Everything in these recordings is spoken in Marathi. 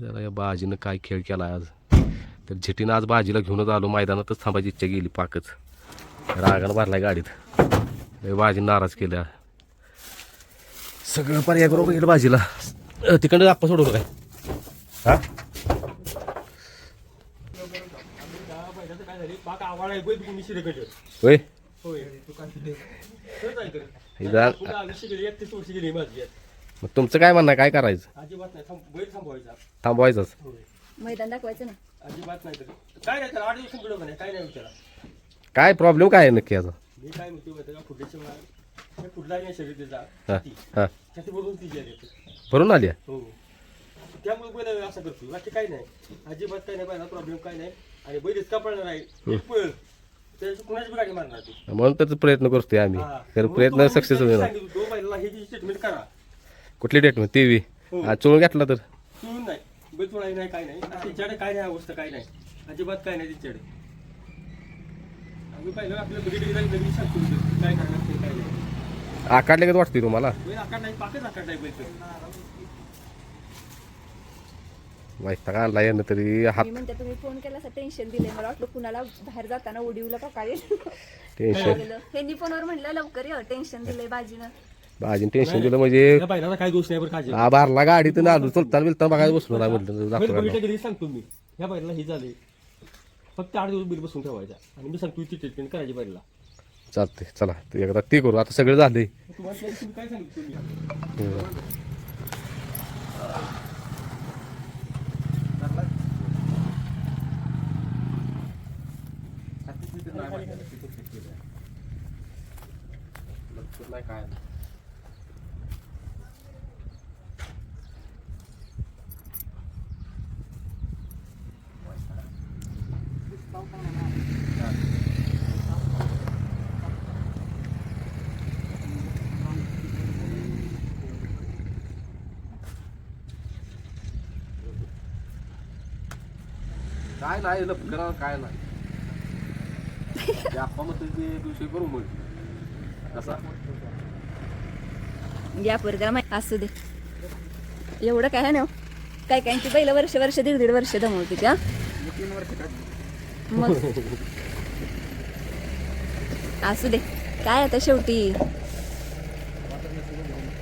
जरा या बाजीनं काय खेळ केला आज? तर झिटीनं आज बाजीला घेऊनच आलो. मैदानातच थांबायची इच्छा गेली पाकच. रागानं भरलाय गाडीत. बाजीनं नाराज केल्या. सगळं पर्याय बरोबर गेलं बाजीला. तिकडं आपण सोडवलं काय? हा? होय? मग तुमचं काय म्हणणं आहे? काय करायचं? अजिबात नाही. थांब बैल थांबवायचा. थांबवायचंच. मैदान दाखवायचं ना? अजिबात नाही तर. काय नाही आठ दिवस काय नाही विचारा. काय प्रॉब्लेम काय आहे नक्की याचा? मी काय म्हणतो माहिती का फुटल्याची मला कुठला नाही शरीर हा येते भरून आली आहे? हो. त्यामुळे बैल असं करतो बाकी काय नाही. अजिबात काय नाही पाहिजे प्रॉब्लेम काय नाही. आणि बैल इतका पळणार आहे? पळ. त्याची कुणाची बी गाडी मारणार ती म्हणून त्याचा प्रयत्न करतोय आम्ही. तर प्रयत्न सक्सेस मी होईल हे करा. कुठली डेट मग? ती हो. आज चोळून घेतला तर? चुळून नाही. काय नाही तिच्याकडे काय नाही अवस्था काय नाही. अजिबात काय नाही तिच्याकडे. आम्ही पाहिलं आपल्या बघितली नवीन सांगतो काय करणार ते काय नाही. आकाडले का वाटतंय तुम्हाला? बैल आकार नाही पाकच आकार नाही बैल वैताग आणला यानं तरी हात. मी म्हणते तुम्ही फोन केला असं टेन्शन दिले मला वाटलं कुणाला बाहेर जाताना उडीवला का काय? टेन्शन लागलं ह्यांनी फोनवर म्हणलं लवकर ये टेन्शन दिलंय बाजीनं. भाजी टेन्शन दिलं म्हणजे त्या बैलाला काय दोष नाही बरं काळजी हा बारला गाडीतून आलो चलताना बिलताना बघायला बसलो नाही म्हटलं सांगतो मी. ह्या बैलाला हे झाले फक्त आठ दिवस बिल बसून ठेवायचा. आणि मी सांगतो ती ट्रीटमेंट करायची बैलाला चालते चला ते एकदा ते करू. आता सगळं झालंय. तुम्हाला तुम्ही काय सांगितलं तुम्ही? काय नाही लपकरा काय नाही. आप्पा मग तुझे दिवशी करू मग. कसा? या पोरगा माहिती असू दे. एवढं काय आहे ना? हो? काय? काहींची पहिलं वर्ष वर्ष दीड दीड वर्ष दमवते त्या मग असू दे. काय आता शेवटी?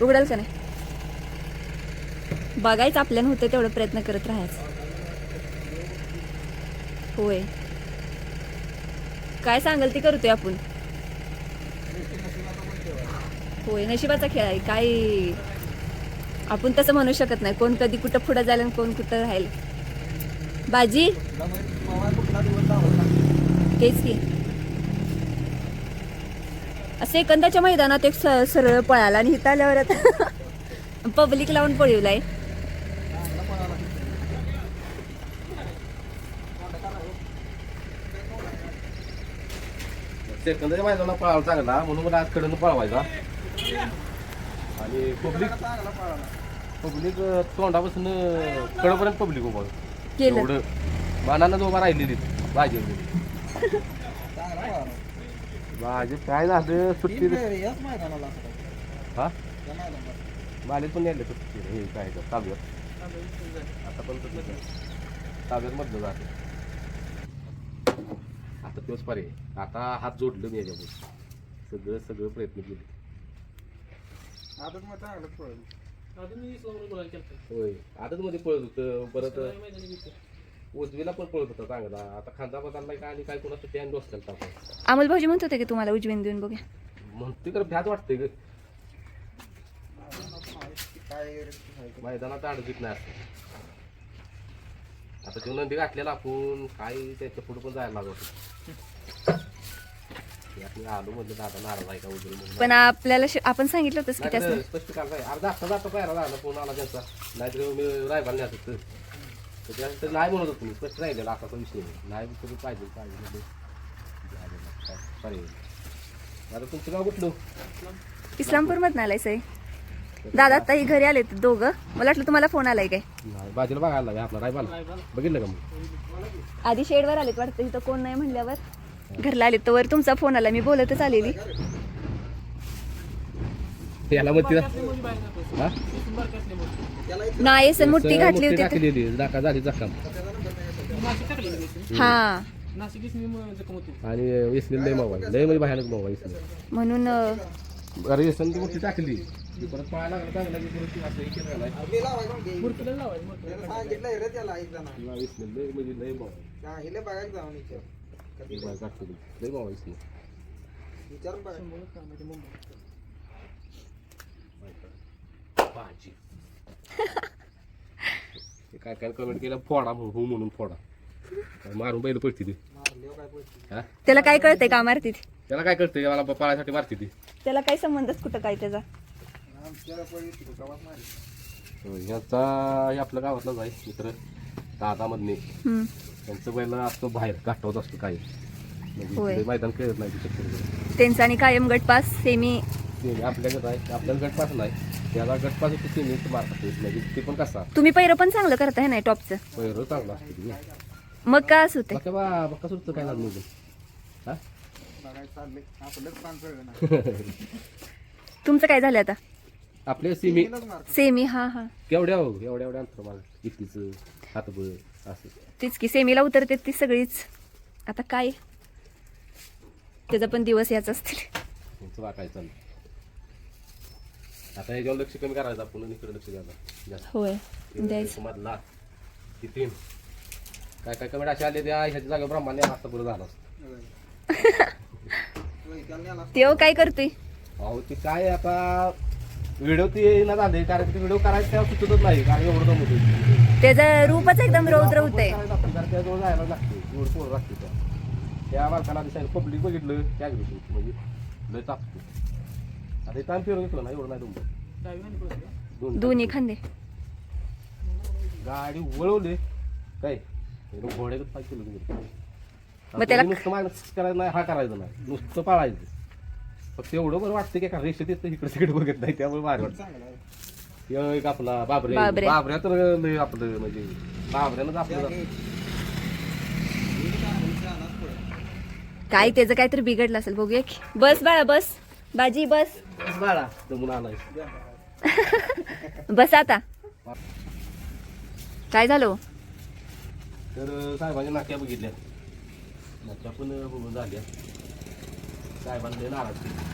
उघडाल का नाही? बघायचं आपल्यानं होतं तेवढं प्रयत्न करत राहायचं. होय. काय सांगाल ती करतोय आपण. होय नशिबाचा खेळ आहे. काय आपण तसं म्हणू शकत नाही. कोण कधी कुठं पुढं जाईल आणि कोण कुठं राहील. बाजी? तेच की. असं एकंदाच्या मैदानात एक सरळ पळाला आणि इथं आल्यावर आता पब्लिक लावून पळवलाय. सेकंदाच्या मैदानाला पळायला चांगला. म्हणून मला आज कडनं पळवायचा. आणि पब्लिक पब्लिक तोंडापासून कडपर्यंत पब्लिक उभा. केलं. एवढं. मानानं उभा राहिलेली भाजी भाजी काय झालं? सुट्टी हा? माले पण नेले सुट्टी हे काय ते, ताब्यात. आता पण. ताब्यात मधलं जाते. तोच पर्याय आता हात जोडलं मी याच्यामध्ये सगळं सगळं प्रयत्न केले. होय. आताच मध्ये पळत होतं परत उजवीला पण पळत होता चांगला. आता खांदा बदलला काय आणि काय कोणाचं टॅन डोसल्याला टाकून अमोल भाऊजी म्हणत होते की तुम्हाला उजवीन देऊन बघूया. म्हणते तर भ्याच वाटते ग. मैदानात अडचीत नाही असं. आता तो नंदी गाठलेला आपण काय त्याच्या पुढे पण जायला लागत आपण आलो म्हणलं दादा नाराज आहे का वगैरे म्हणून. पण आपल्याला श- आपण सांगितलं होतंच की स्पष्ट काय आहे, अर्धा आता जाता पायरा झाला फोन आला त्यांचा. नाहीतर मी रायबाला न्यात होतं तर. नाही म्हणत होतो मी. स्पष्ट राहिलेला असा विषय नाही. नाही तुम्ही पाहिजे पाहिजे म्हणजे झालेलं, काय पर्याय नाही. आता तुमचं गाव कुठलं? इस्लामपूर मधून आलाय सई दादा आता ही घरी आले दोघं. मला वाटलं तुम्हाला फोन आलाय काय? बाजूला बघायला लागला आपला रायबाला. बघितलं का मग? आधी शेडवर आलेत वाटतं इथं कोण नाही म्हणल्यावर. घरला आले तर वर तुमचा फोन आला मी बोलतच आलेली. याला म्हणते ना हा? नाही सर सर, घातली होती दाखा झाली जखम हा. आणि इसली लय मावा लय म्हणजे भयानक मावा इसली म्हणून अरे ती मोठी टाकली? ती परत पाहायला लागला चांगला की परत ती असं हे केलं नाही. तिला इसली लय म्हणजे लय भाजी. ते काय काय कमेंट केलं? फोडा म्हणून हो म्हणून फोडा. काय मारून बैल पडती ती हा त्याला काय कळतंय का मारतीत त्याला काय करते मला पळायसाठी मारते ती. त्याला काय संबंधच कुठं काय त्याचा? ह्याचा हे आपल्या गावातलाच आहे मित्र. दादा मधने हम्म. त्यांचं बैल असतो बाहेर गाठवत असतो काय म्हणजे होय. मैदान खेळत नाही त्यांचा आणि कायम गटपास सेमी ते आपल्याकडे आहे. आपल्याला गटपास नाही. त्याला गटपास होते सिमेंट मारतात म्हणजे ते पण कसा? तुम्ही पैर पण चांगलं करताय नाही टॉपचं? पहिलं चांगला असतो मग का असं होते बघा बा सुटतं काय लागलं? हा तुमचं काय झालं आता? आपले सिमी सेमी हा हा. केवढ्या हो एवढ्या एवढ्या अंतर मला. इतकीच हातबळ असं. तीच की सेमीला उतरते ती सगळीच. आता काय? त्याचा पण दिवस याच असतील. चाललं आता याच्यावर लक्ष कमी करायचं आपण इकडे लक्ष द्यायचं. जास्त. होय द्यायचं. मधला तीन काय काय कमेंट असे आले त्या ह्याच्या जागा ब्रह्माने आता बरं झालं असतं. तेव्हा काय करतोय? अहो ते काय आता व्हिडिओ ते ना झाले कारण ते व्हिडिओ करायचं तेव्हा सुचतच नाही कारण एवढं दम होतं. त्याचं रूपच एकदम रौद्र होतंय. कारण त्याजवळ जायला लागते एवढं पोरं लागते त्या. त्या माणसाला पब्लिक बघितलं त्या घेतो म्हणजे लय तापतो आता इथं आम्ही फिरून घेतलं ना एवढं नाही तुमचं दोन दोन्ही खांदे गाडी वळवली काय? केलं तुम्ही. मग त्याला- नुसतं माणूस करायचं नाही हा करायचं नाही. नुसतं पाळायचं. फक्त एवढं बरं वाटतं की का रेषेत येतं इकडे तिकडे बघत नाही त्यामुळे भारी वाटतं ह्यो एक आपला बाबरे. बाबरे. बाबऱ्या तर लय आपलं म्हणजे बाबऱ्यानंच आपलं काय त्याचं काहीतरी बिघडलं असेल बघूया की. बस बाळा बस. बाजी बस. बाळा जमून आणायचं बस आता. काय झालं? तर साहेबांच्या नाक्या बघितल्या. नाक्या पण बघून झाल्या साहेबांना नाराज केली.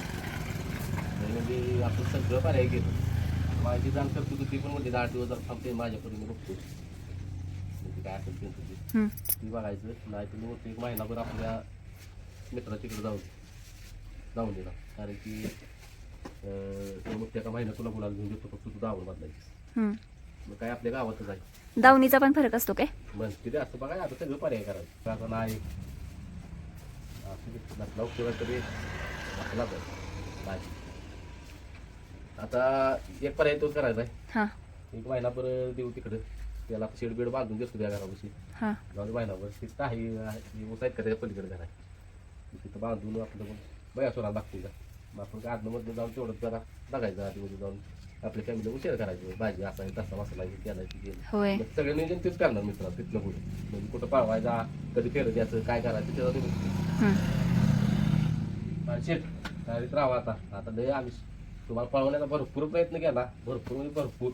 म्हणजे आपण सगळं पर्याय गेलं माझी जाण करतो होती ती पण म्हणजे आठ दिवस जर थांबते माझ्याकडून मी बघतो म्हणजे काय असेल त्यांचं ते. ती बघायचं नाही तर मग एक महिनाभर आपल्या मित्राच्या इकडे जाऊ जाऊन दिला कारण की मग त्या महिन्यात तुला गुलाल घेऊन देतो फक्त तू दावून बदलायची. मग काय आपल्या गावातच आहे. दावणीचा पण फरक असतो काय? तिथे असं बघा आता सगळं पर्याय करायचं. आता नाही नसला तरी तर आता एक पर्याय तो करायचा आहे. एक महिनाभर देऊ तिकडं. त्याला शेड बेड बांधून देतो त्या घरापाशी. हा. जाऊन महिनाभर तिथं आहे उसाईत करायचं पलीकडे घर आहे तिथं बांधून आपलं बया सोरा लागते का? मग आपण काय आतमध्ये जाऊन तेवढं जरा बघायचं आतमध्ये जाऊन. आपल्या फॅमिली उशीर करायचं. भाजी असा आहे तसा मसाला आहे केला आहे केलं होय सगळं नियोजन तेच करणार मित्र तिथलं पुढे. म्हणजे कुठं पळवायचा कधी फेरत द्यायचं काय करायचं त्याचा तुम्ही हम्म. शेट तयारीत राहा आता. आता लय आम्ही तुम्हाला पळवण्याचा भरपूर प्रयत्न केला. भरपूर म्हणजे भरपूर.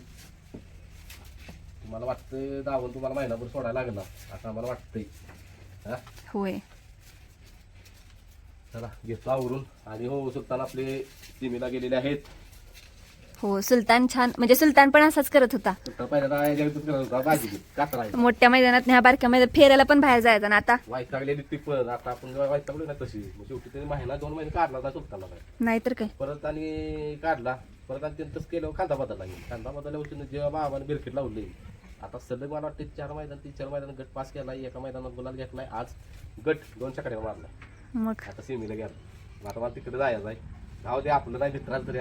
तुम्हाला वाटतंय दावून तुम्हाला महिनाभर सोडायला लागणार. आता आम्हाला वाटतंय. हा? होय. चला घेतला आवरून. आणि हो सुलतान आपले सीमेला गेलेले आहेत. हो सुलतान छान म्हणजे सुलतान पण असाच करत होता. मोठ्या मैदानात ह्या बारक्या मैदानात फेरायला पण बाहेर जायचं ना आता. नाहीतर काय. परत आणि काढला. परत आणि त्यांचं केलं खांदा बदलला गेला खांदा बदलल्यावर जेव्हा बाबाने बिरकीट लावली. आता सलग मला वाटतं चार मैदान तीन चार मैदान गट पास केला एका मैदानात गुलाल घेतलाय आज गट दोन चकड्या मारलाय मग? आता सेमीला गेला. आता मला तिकडे जायचं आहे. दे आपलं नाही मित्राला तरी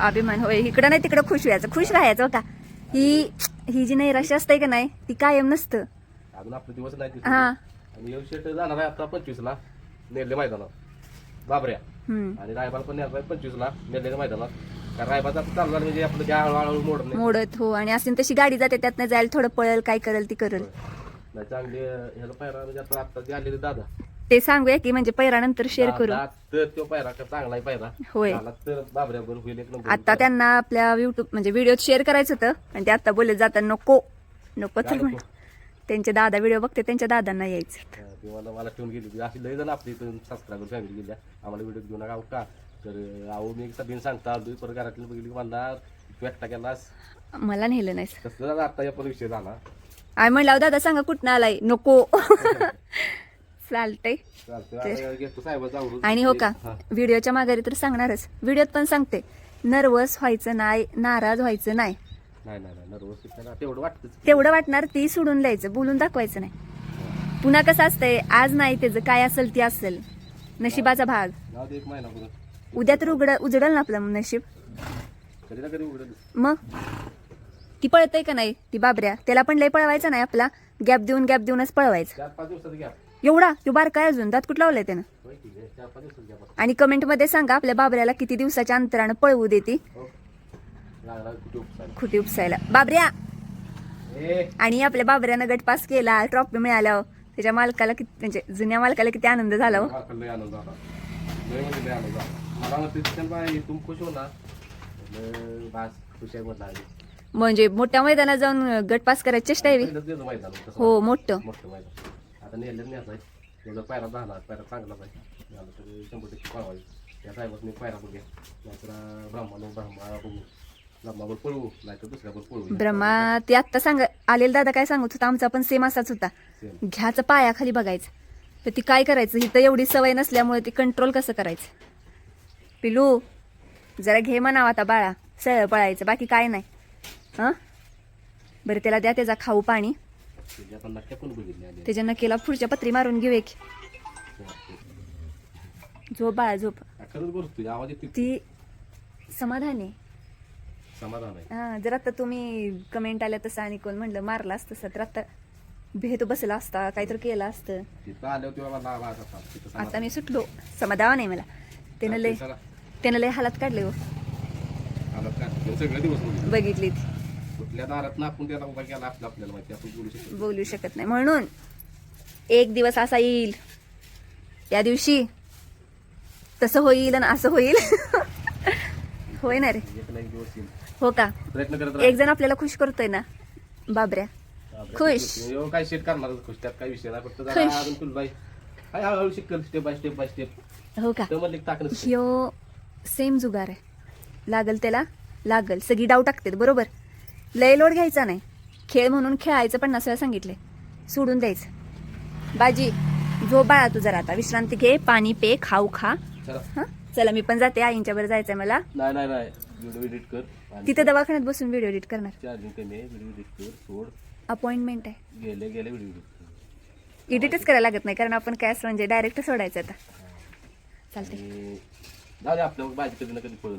अभिमान होय इकडं नाही तिकडं खुश व्हायचं. खुश राहायचं का? ही ही जी नैराश्य असते का नाही ती कायम नसतं. अजून आपले दिवस नाही तिथे. हा. आणि येऊ शेट जाणार आहे आता पंचवीसला नेरले मैदानात. बाबऱ्या. हम्म. आणि रायबाल पण येणार आहे पंचवीसला नेरलेल्या मैदानात. कारण रायबाचा चालणार म्हणजे आपलं ज्या हळूहळू मोड नाही. मोडत हो. आणि असेल तशी गाडी जाते त्यातनं जायला थोडं पळेल काय करेल ती करेल. नाही चांगली ह्याला पायरा म्हणजे आता आता जे आलेले दादा. ते सांगूया की म्हणजे पैरानंतर शेअर करू. आता तर तो पायरा का चांगला आहे पायरा होय. झाला तर बाबऱ्यावर होईल एक नंबर आता त्यांना आपल्या युट्यूब म्हणजे व्हिडिओत शेअर करायचं होतं आणि ते आता बोलले जाता नको नको तर? म्हण त्यांचे दादा व्हिडिओ बघते त्यांच्या दादांना यायचं हा, ते मला मला ठेवून गेली होती. अशी लय जण आपली इथून सबस्क्रायबर फॅमिली गेल्या. आम्हाला व्हिडिओ घेऊन नका का तर अहो मी सगळ्यांनी सांगता आलो परत घरातली बघितली की म्हणला तू एकटा केलास मला नेलं नाही तसं झालं आता या पण विषय झाला. आय म्हणलं दादा सांगा कुठनं आलाय? नको. चालतंय. आवरून. आणि हो का. व्हिडिओच्या माघारी तर सांगणारच. व्हिडिओत पण सांगते. नर्वस व्हायचं नाही नाराज व्हायचं नाही. तेवढं वाटणार ती सोडून द्यायचं. बोलून दाखवायचं नाही. पुन्हा कसं असतंय आज नाही त्याचं काय असेल ती असेल. नशिबाचा भाग. उद्या तर उघड उजडल ना आपलं नशीब. मग? ती पळतय का नाही ती बाबऱ्या? त्याला पण लय पळवायचं नाही आपला. गॅप देऊन गॅप देऊनच पळवायचं. एवढा? तो बारकाय अजून. दात कुठं लावलाय त्यानं? आहे. आणि कमेंटमध्ये सांगा आपल्या बाबऱ्याला किती दिवसाच्या अंतरानं पळवू देते. खुटी उपसायला. बाबऱ्या! आणि आपल्या बाबऱ्यानं गट पास केला ट्रॉफी मिळाल्यावर. त्याच्या मालकाला किती म्हणजे जुन्या मालकाला किती आनंद झाला हो. म्हणजे लय आनंद झाला. मला म्हणते "चल बाई तुम खुश हो आहे. म्हणजे मोठ्या मैदानात जाऊन गट पास करायची चेष्टा आहे. हो मोठं. आता नेलं न्यायचं आहे तेवढं पायरा झाला पायरा चांगलाच आहे. झालं तर शंभर टक्के पळवायचं त्या साहेबांनी पायरा बघूया नाहीतर ब्रह्मानं ब्रह्मा बघू. ब्रह्मावर पळवू नाहीतर दुसऱ्यावर पळवू. ब्रह्मा ते आत्ता सांग आलेला दादा काय सांगत होता? आमचा पण सेम असाच होता. Same. घ्याचं पायाखाली बघायचं. तर ती काय करायचं? इथं एवढी सवय नसल्यामुळे ती कंट्रोल कसं करायचं? पिलू जरा घे म्हणावं आता बाळा. सरळ पळायचं बाकी काय नाही. हं? बरं त्याला द्या त्याचा खाऊ पाणी. त्याची आता नक्की पण बघितली आली त्याच्या नक्कीला पुढच्या पत्री मारून घेऊ एक. झोप बाळा झोप. ती समाधान आहे. हा जर आता तुम्ही कमेंट आल्या तसं आणि कोण म्हणलं मारला असतं तर आता भेट बसला असता काहीतरी केलं असतं. आता. मी सुटलो. समाधान आहे मला. त्यानं लय त्यानं लय हालात काढले हो. बघितली ती. कुठल्या दारात ना आपण त्याला उभा केला आपलं आपल्याला माहिती आपण बोलू शकतो बोलू शकत नाही. म्हणून एक दिवस असा येईल त्या दिवशी तसं होईल आणि असं होईल. होय ना रे? एक ना एक दिवस येईल. हो का? प्रयत्न करत एक जण आपल्याला खुश करतोय ना? बाबऱ्या. खुश. काय शेट करणार खुश? त्यात काय विषय नाही फक्त खुश. जरा अजून तुला बाई. काय हळूहळू शिकल step by step by step हो का? तर ह्यो सेम जुगार आहे. लागल त्याला लागल. सगळी डाव टाकतात बरोबर? लय लोड घ्यायचा नाही. खेळ म्हणून खेळायचं पण नसायला सांगितलंय सोडून द्यायचं. बाजी झोप बाळा तू जरा आता. विश्रांती घे पाणी पे खाऊ खा. चला. हं? चला मी पण जाते. आईंच्या बरं जायचंय मला. नाही नाही नाही. व्हिडिओ एडिट कर. आणि तिथे दवाखान्यात बसून व्हिडिओ एडिट करणार. चार्जिंग कमी आहे. व्हिडिओ एडिट कर सोड. अपॉइंटमेंट आहे. गेले गेले व्हिडिओ एडिट एडिटच करायला लागत नाही कारण आपण काय असं म्हणजे डायरेक्ट सोडायचं आता. चालते आणि जाऊ दे आपल्या भाजी कधी ना कधी पळून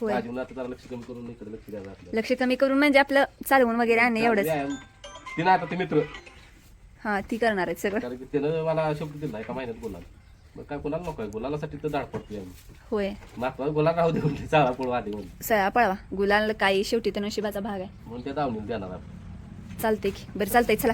होय. जरा लक्ष कमी करून इकडे लक्ष द्यायचं आपल्याला लक्ष कमी करून म्हणजे आपलं चालवून वगैरे आणणे एवढंच. व्यायाम. ते नाही आता ते मित्र. हा ती करणार आहेत सगळं. कारण की त्यानं मला शब्द दिला एका महिन्यात बोलाल मग काय कोणाला नको आहे. गुलालासाठी तर दाड पडतोय आम्ही. होय. मात्र गुलाल राहू दे म्हणजे चाळा पळू आली म्हणून. सळा पळवा. गुलाल काही शेवटी तर नशिबाचा भाग आहे. म्हणून त्या देणार आपण चालतंय की. बरं चालतंय. चला.